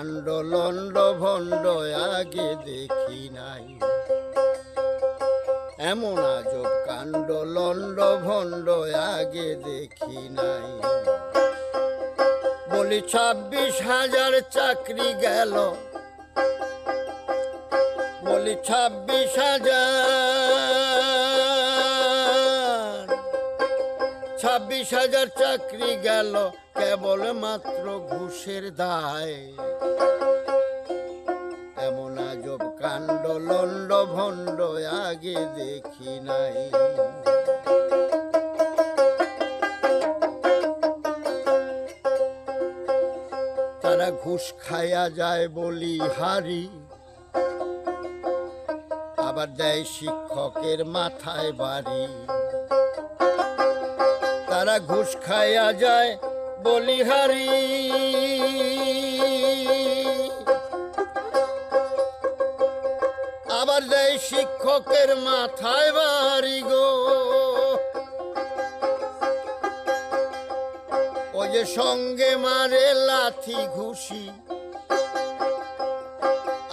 কাণ্ড লন্ড ভণ্ড আগে দেখি নাই। এমন আজব কাণ্ড লন্ড ভণ্ড আগে দেখি নাই। বলি ছাব্বিশ হাজার চাকরি গেল। বলি ছাব্বিশ হাজার ছাব্বিশ হাজার চাকরি গেল, কেবল মাত্র ঘুষের দায়। এমন আজব কাণ্ড লন্ড ভণ্ড, আগে দেখি নাই। তারা ঘুষ খায়া যায় বলি হারি। আবার দেয় শিক্ষকের মাথায় বাড়ি। তারা ঘুষ খায়া যায় বলিহারি আবার দেয় শিক্ষকের মাথায় বাড়ি গো। ও যে সঙ্গে মারে লাথি ঘুষি।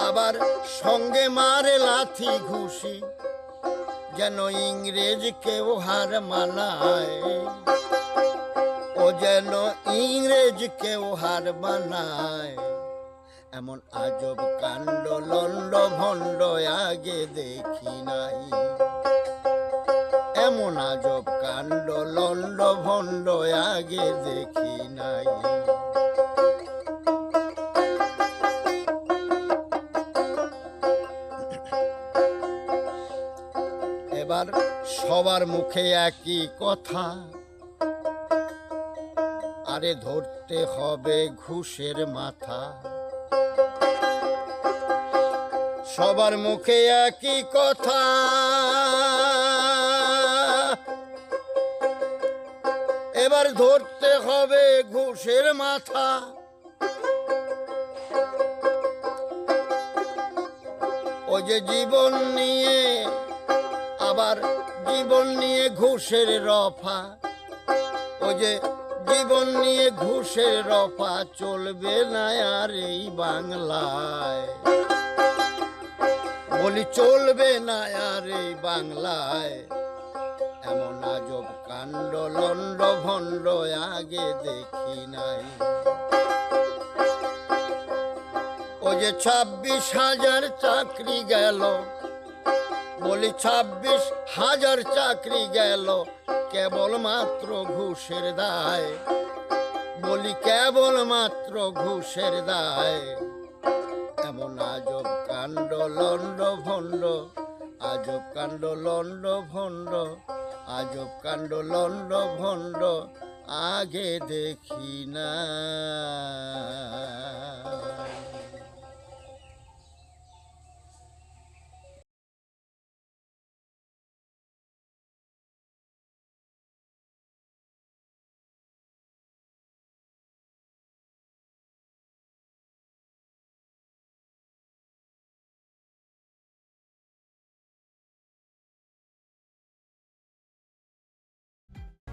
আবার সঙ্গে মারে লাথি ঘুষি। যেন ইংরেজ কেউ হার মানায়। ও যেন ইংরেজ কেউ হার মানায়। এমন আজব কাণ্ড লন্ড ভণ্ড আগে দেখি নাই। এমন আজব কাণ্ড লন্ড ভণ্ড আগে দেখি নাই। এবার সবার মুখে একই কথা। আরে ধরতে হবে ঘুষের মাথা। সবার মুখে একই কথা। এবার ধরতে হবে ঘুষের মাথা। ও যে জীবন নিয়ে আবার জীবন নিয়ে ঘুষের রফা। ও যে জীবন নিয়ে ঘুষের রফা চলবে না আর এই বাংলায়। বলি চলবে না আর এই বাংলায়। এমন আজব কাণ্ড লন্ড ভণ্ড আগে দেখি নাই। ও যে ছাব্বিশ হাজার চাকরি গেল বলি ছাব্বিশ হাজার চাকরি গেল কেবল মাত্র ঘুষের দায়। বলি কেবল মাত্র ঘুষের দায়। এমন আজব কাণ্ড লন্ড ভণ্ড, আজব কাণ্ড লন্ড ভণ্ড, আজব কাণ্ড লন্ড ভণ্ড, আগে দেখি না।